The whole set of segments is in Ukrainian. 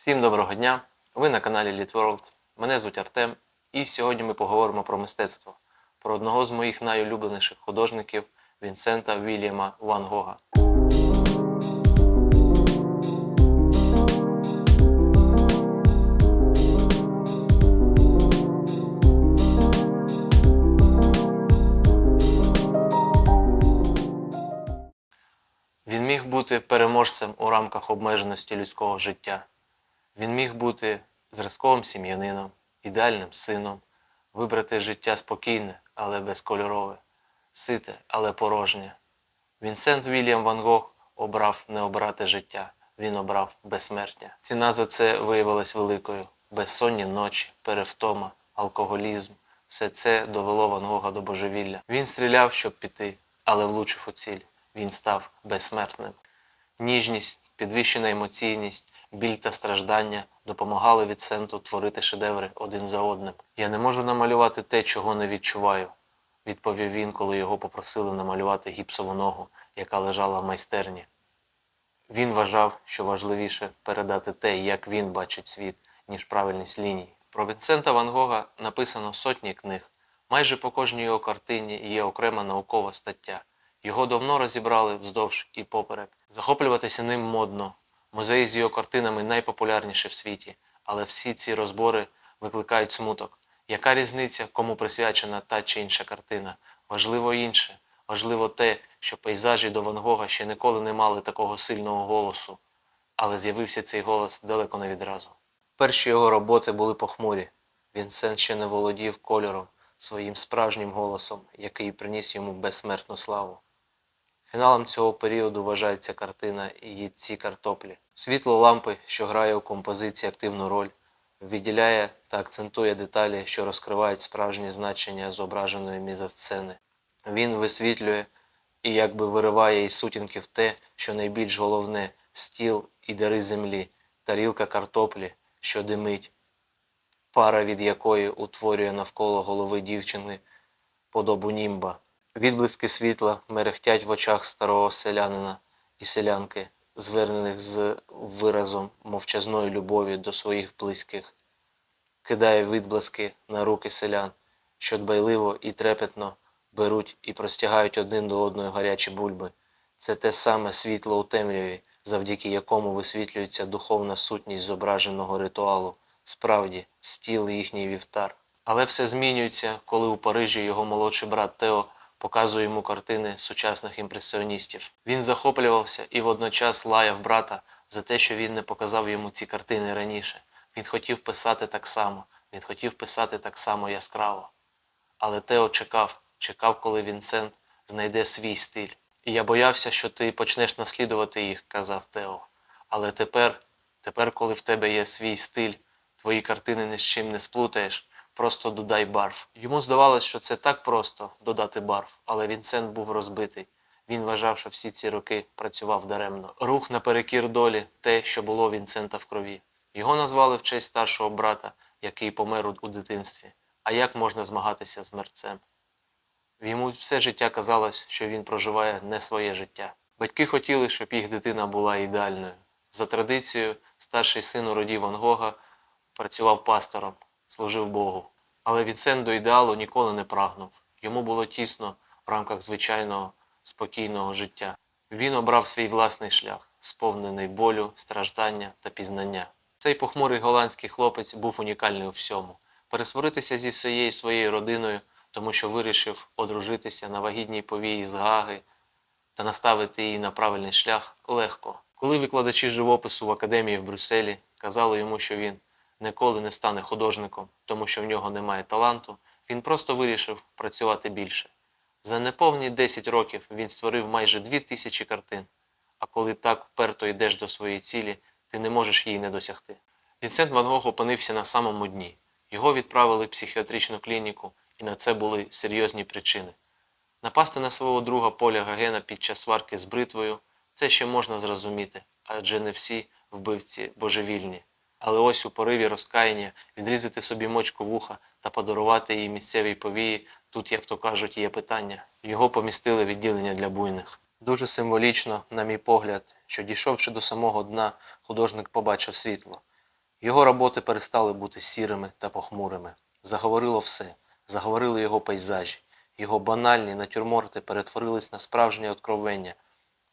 Всім доброго дня! Ви на каналі LitWorld. Мене звуть Артем, і сьогодні ми поговоримо про мистецтво, про одного з моїх найулюбленіших художників Вінсента Вільяма Ван Гога. Він міг бути переможцем у рамках обмеженості людського життя. Він міг бути зразковим сім'янином, ідеальним сином, вибрати життя спокійне, але безкольорове, сите, але порожнє. Вінсент Вільям Ван Гог обрав не обрати життя, він обрав безсмертя. Ціна за це виявилась великою. Безсонні ночі, перевтома, алкоголізм. Все це довело Ван Гога до божевілля. Він стріляв, щоб піти, але влучив у ціль. Він став безсмертним. Ніжність, підвищена емоційність, біль та страждання допомагали Віценту творити шедеври один за одним. Я не можу намалювати те, чого не відчуваю, відповів він, коли його попросили намалювати гіпсову ногу, яка лежала в майстерні. Він вважав, що важливіше передати те, як він бачить світ, ніж правильність ліній. Про Вінсента Ван Гога написано сотні книг. Майже по кожній його картині є окрема наукова стаття. Його давно розібрали вздовж і поперек. Захоплюватися ним модно. Музеї з його картинами найпопулярніші в світі, але всі ці розбори викликають смуток. Яка різниця, кому присвячена та чи інша картина? Важливо інше. Важливо те, що пейзажі до Ван Гога ще ніколи не мали такого сильного голосу, але з'явився цей голос далеко не відразу. Перші його роботи були похмурі. Вінсент ще не володів кольором, своїм справжнім голосом, який приніс йому безсмертну славу. Фіналом цього періоду вважається картина «Їдці картоплі. Світло лампи, що грає у композиції активну роль, відділяє та акцентує деталі, що розкривають справжнє значення зображеної мізосцени. Він висвітлює і якби вириває із сутінків те, що найбільш головне стіл і дари землі, тарілка картоплі, що димить, пара від якої утворює навколо голови дівчини подобу німба. Відблиски світла мерехтять в очах старого селянина і селянки, звернених з виразом мовчазної любові до своїх близьких. Кидає відблиски на руки селян, що дбайливо і трепетно беруть і простягають один до одної гарячі бульби. Це те саме світло у темряві, завдяки якому висвітлюється духовна сутність зображеного ритуалу, справді, стіл їхній вівтар. Але все змінюється, коли у Парижі його молодший брат Тео показує йому картини сучасних імпресіоністів. Він захоплювався і водночас лаяв брата за те, що він не показав йому ці картини раніше. Він хотів писати так само, він хотів писати так само яскраво. Але Тео чекав, чекав, коли Вінсент знайде свій стиль. І я боявся, що ти почнеш наслідувати їх, казав Тео. Але тепер, тепер, коли в тебе є свій стиль, твої картини ні з чим не сплутаєш, просто додай барв. Йому здавалось, що це так просто додати барв, але Вінсент був розбитий. Він вважав, що всі ці роки працював даремно. Рух наперекір долі те, що було Вінсента в крові. Його назвали в честь старшого брата, який помер у дитинстві. А як можна змагатися з мерцем? Йому все життя казалось, що він проживає не своє життя. Батьки хотіли, щоб їх дитина була ідеальною. За традицією, старший син у роді Ван Гога працював пастором, служив Богу. Але Вінсент до ідеалу ніколи не прагнув. Йому було тісно в рамках звичайного спокійного життя. Він обрав свій власний шлях, сповнений болю, страждання та пізнання. Цей похмурий голландський хлопець був унікальний у всьому. Пересваритися зі всією своєю родиною, тому що вирішив одружитися на вагітній повії з Гаги та наставити її на правильний шлях легко. Коли викладачі живопису в академії в Брюсселі казали йому, що він ніколи не стане художником, тому що в нього немає таланту, він просто вирішив працювати більше. За неповні 10 років він створив майже 2000 картин. А коли так вперто йдеш до своєї цілі, ти не можеш її не досягти. Вінсент Ван Гог опинився на самому дні. Його відправили в психіатричну клініку, і на це були серйозні причини. Напасти на свого друга Поля Гагена під час сварки з бритвою це ще можна зрозуміти, адже не всі вбивці божевільні. Але ось у пориві розкаяння відрізати собі мочку вуха та подарувати їй місцевій повії, тут, як то кажуть, є питання. Його помістили відділення для буйних. Дуже символічно, на мій погляд, що дійшовши до самого дна, художник побачив світло. Його роботи перестали бути сірими та похмурими. Заговорило все, заговорили його пейзажі. Його банальні натюрморти перетворились на справжнє откровення.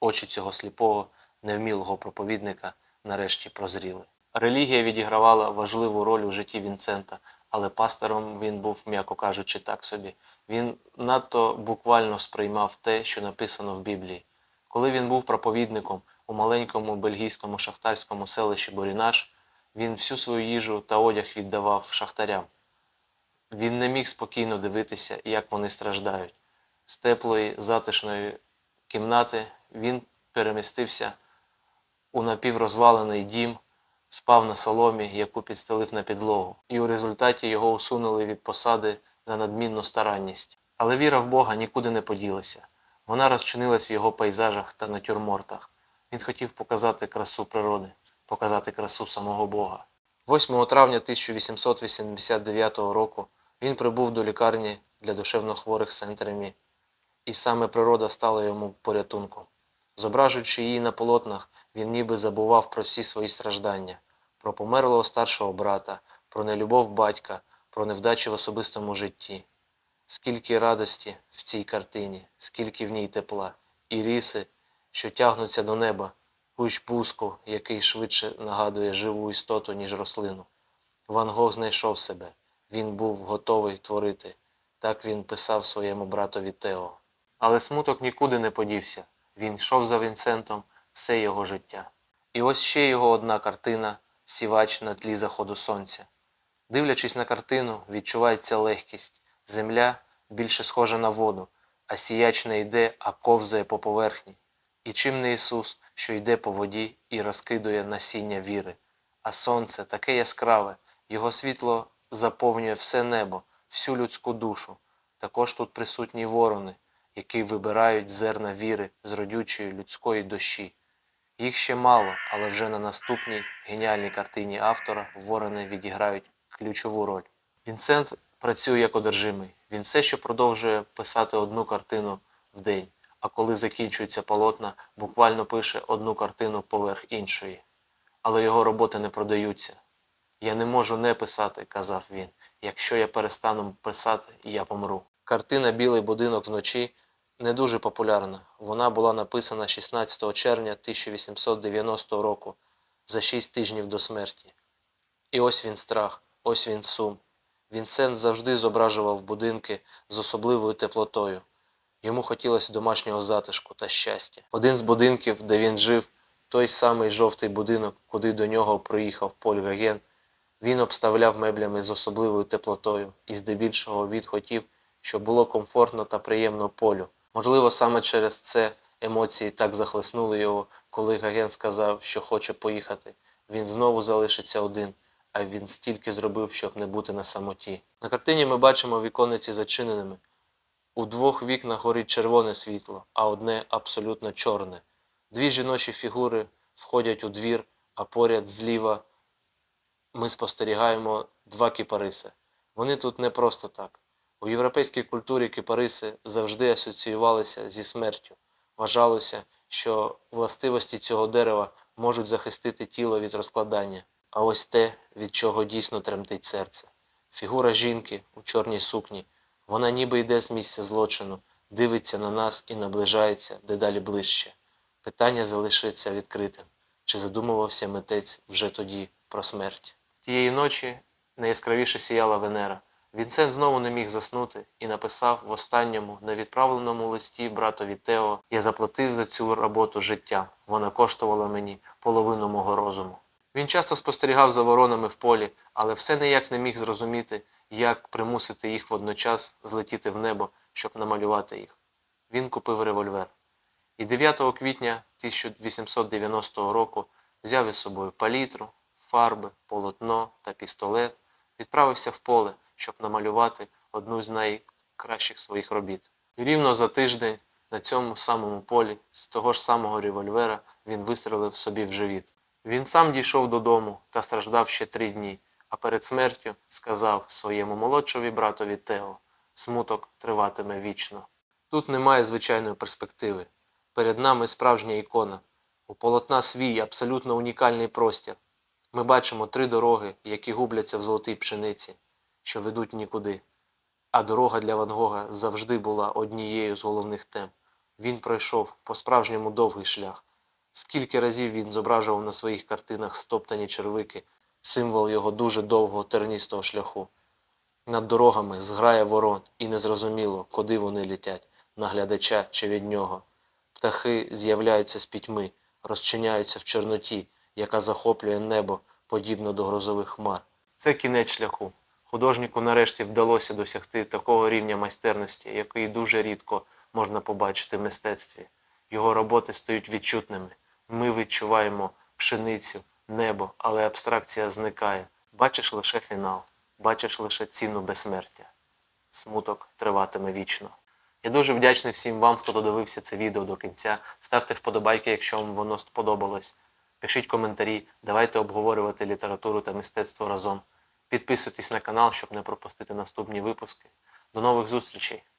Очі цього сліпого, невмілого проповідника нарешті прозріли. Релігія відігравала важливу роль у житті Вінцента, але пастором він був, м'яко кажучи, так собі. Він надто буквально сприймав те, що написано в Біблії. Коли він був проповідником у маленькому бельгійському шахтарському селищі Борінаш, він всю свою їжу та одяг віддавав шахтарям. Він не міг спокійно дивитися, як вони страждають. З теплої, затишної кімнати він перемістився у напіврозвалений дім, спав на соломі, яку підстелив на підлогу, і у результаті його усунули від посади за надмінну старанність. Але віра в Бога нікуди не поділася. Вона розчинилась в його пейзажах та натюрмортах. Він хотів показати красу природи, показати красу самого Бога. 8 травня 1889 року він прибув до лікарні для душевнохворих Сент-Ремі, і саме природа стала йому порятунком. Зображуючи її на полотнах, він ніби забував про всі свої страждання, про померлого старшого брата, про нелюбов батька, про невдачі в особистому житті. Скільки радості в цій картині, скільки в ній тепла, і ріси, що тягнуться до неба, кущ буску, який швидше нагадує живу істоту, ніж рослину. Ван Гог знайшов себе. Він був готовий творити. Так він писав своєму братові Тео. Але смуток нікуди не подівся. Він йшов за Вінсентом все його життя. І ось ще його одна картина сівач на тлі заходу сонця. Дивлячись на картину, відчувається легкість. Земля більше схожа на воду, а сіяч не йде, а ковзає по поверхні. І чим не Ісус, що йде по воді і розкидує насіння віри. А сонце таке яскраве, його світло заповнює все небо, всю людську душу. Також тут присутні ворони, які вибирають зерна віри з родючої людської душі. Їх ще мало, але вже на наступній геніальній картині автора ворони відіграють ключову роль. Вінсент працює як одержимий. Він все ще продовжує писати одну картину в день, а коли закінчується полотна, буквально пише одну картину поверх іншої. Але його роботи не продаються. Я не можу не писати, казав він. Якщо я перестану писати, я помру. Картина Білий будинок вночі не дуже популярна. Вона була написана 16 червня 1890 року, за 6 тижнів до смерті. І ось він страх, ось він сум. Вінсент завжди зображував будинки з особливою теплотою. Йому хотілося домашнього затишку та щастя. Один з будинків, де він жив, той самий жовтий будинок, куди до нього приїхав Поль Гаген, він обставляв меблями з особливою теплотою і здебільшого він хотів, щоб було комфортно та приємно полю. Можливо, саме через це емоції так захлеснули його, коли Гаген сказав, що хоче поїхати. Він знову залишиться один, а він стільки зробив, щоб не бути на самоті. На картині ми бачимо віконниці зачиненими. У двох вікнах горить червоне світло, а одне абсолютно чорне. Дві жіночі фігури входять у двір, а поряд зліва ми спостерігаємо два кіпариси. Вони тут не просто так. У європейській культурі кіпариси завжди асоціювалися зі смертю. Вважалося, що властивості цього дерева можуть захистити тіло від розкладання. А ось те, від чого дійсно тремтить серце. Фігура жінки у чорній сукні. Вона ніби йде з місця злочину, дивиться на нас і наближається дедалі ближче. Питання залишиться відкритим. Чи задумувався митець вже тоді про смерть? Тієї ночі найяскравіше сіяла Венера. Вінсент знову не міг заснути і написав в останньому невідправленому листі братові Тео Я заплатив за цю роботу життя. Вона коштувала мені половину мого розуму. Він часто спостерігав за воронами в полі, але все ніяк не міг зрозуміти, як примусити їх водночас злетіти в небо, щоб намалювати їх. Він купив револьвер. І 9 квітня 1890 року взяв із собою палітру, фарби, полотно та пістолет, відправився в поле, щоб намалювати одну з найкращих своїх робіт. І рівно за тиждень на цьому самому полі з того ж самого револьвера він вистрелив собі в живіт. Він сам дійшов додому та страждав ще три дні, а перед смертю сказав своєму молодшові братові Тео смуток триватиме вічно. Тут немає звичайної перспективи. Перед нами справжня ікона. У полотна свій абсолютно унікальний простір. Ми бачимо три дороги, які губляться в золотій пшениці, що ведуть нікуди. А дорога для Ван Гога завжди була однією з головних тем. Він пройшов по-справжньому довгий шлях. Скільки разів він зображував на своїх картинах стоптані червики, символ його дуже довгого терністого шляху. Над дорогами зграє ворон, і незрозуміло, куди вони летять, на глядача чи від нього. Птахи з'являються з пітьми, розчиняються в чорноті, яка захоплює небо, подібно до грозових хмар. Це кінець шляху. Художнику нарешті вдалося досягти такого рівня майстерності, який дуже рідко можна побачити в мистецтві. Його роботи стають відчутними. Ми відчуваємо пшеницю, небо, але абстракція зникає. Бачиш лише фінал, бачиш лише ціну безсмертя. Смуток триватиме вічно. Я дуже вдячний всім вам, хто додивився це відео до кінця. Ставте вподобайки, якщо вам воно сподобалось. Пишіть коментарі, давайте обговорювати літературу та мистецтво разом. Підписуйтесь на канал, щоб не пропустити наступні випуски. До нових зустрічей!